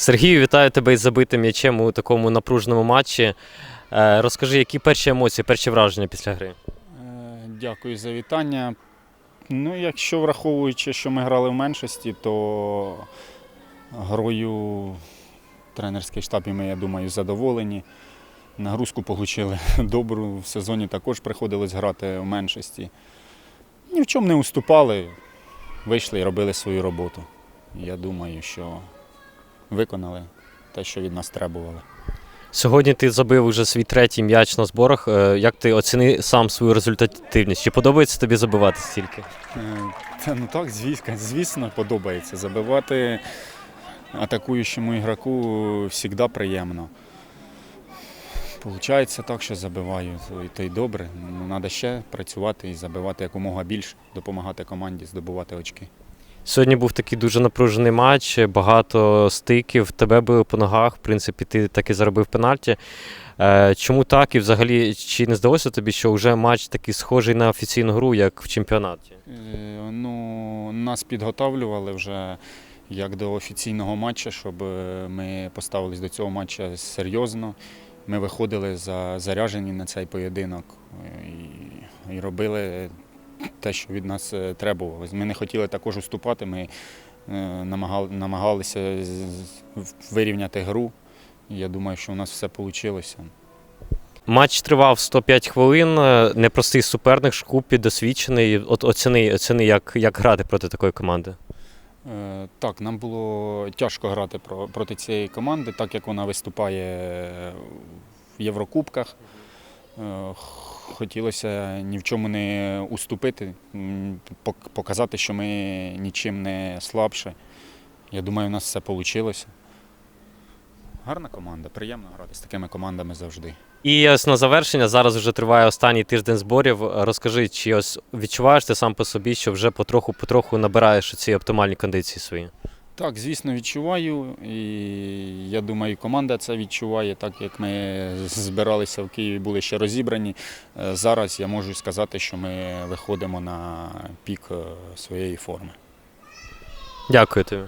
Сергію, вітаю тебе із забитим м'ячем у такому напруженому матчі. Е, Розкажи, які перші емоції, перші враження після гри? Е, Дякую за вітання. Ну, якщо враховуючи, що ми грали в меншості, то грою тренерський штаб і ми, я думаю, задоволені. Нагрузку отримали добру. В сезоні також приходилось грати в меншості. Ні в чому не уступали, вийшли і робили свою роботу. Я думаю, що виконали те, що від нас требували. Сьогодні ти забив уже свій третій м'яч на зборах. Е, Як ти оціни сам свою результативність? Чи подобається тобі забивати стільки? Е, Та ну так, звісно, звісно, подобається. Забивати атакуючому ігроку завжди приємно. Получається так, що забиваю, й- то й добре. Треба ще працювати і забивати якомога більше, допомагати команді здобувати очки. Сьогодні був такий дуже напружений матч, багато стиків, тебе били по ногах. В принципі, ти таки заробив пенальті. Е, Чому так? І взагалі, чи не здалося тобі, що вже матч такий схожий на офіційну гру, як в чемпіонаті? Е, Ну, нас підготовлювали вже як до офіційного матчу, щоб е, ми поставились до цього матчу серйозно. Ми виходили за заряжені на цей поєдинок і, і робили те, що від нас е, требувалось. Ми не хотіли також уступати, ми е, намагалися вирівняти гру. Я думаю, що у нас все вийшло. Матч тривав 105 хвилин. е, Непростий суперник, Шкупі, досвідчений. От оціни, оціни як, як грати проти такої команди. Так, нам було тяжко грати проти цієї команди, так як вона виступає в Єврокубках. Хотілося ні в чому не уступити, показати, що ми нічим не слабше. Я думаю, у нас все вийшло. Гарна команда, приємно грати з такими командами завжди. І ось на завершення зараз вже триває останній тиждень зборів. Розкажи, чи ось відчуваєш ти сам по собі, що вже потроху-потроху набираєш ці оптимальні кондиції свої? Так, звісно, відчуваю. І я думаю, команда це відчуває, так як ми збиралися в Києві, були ще розібрані. Е, Зараз я можу сказати, що ми виходимо на пік е, своєї форми. Дякую тобі.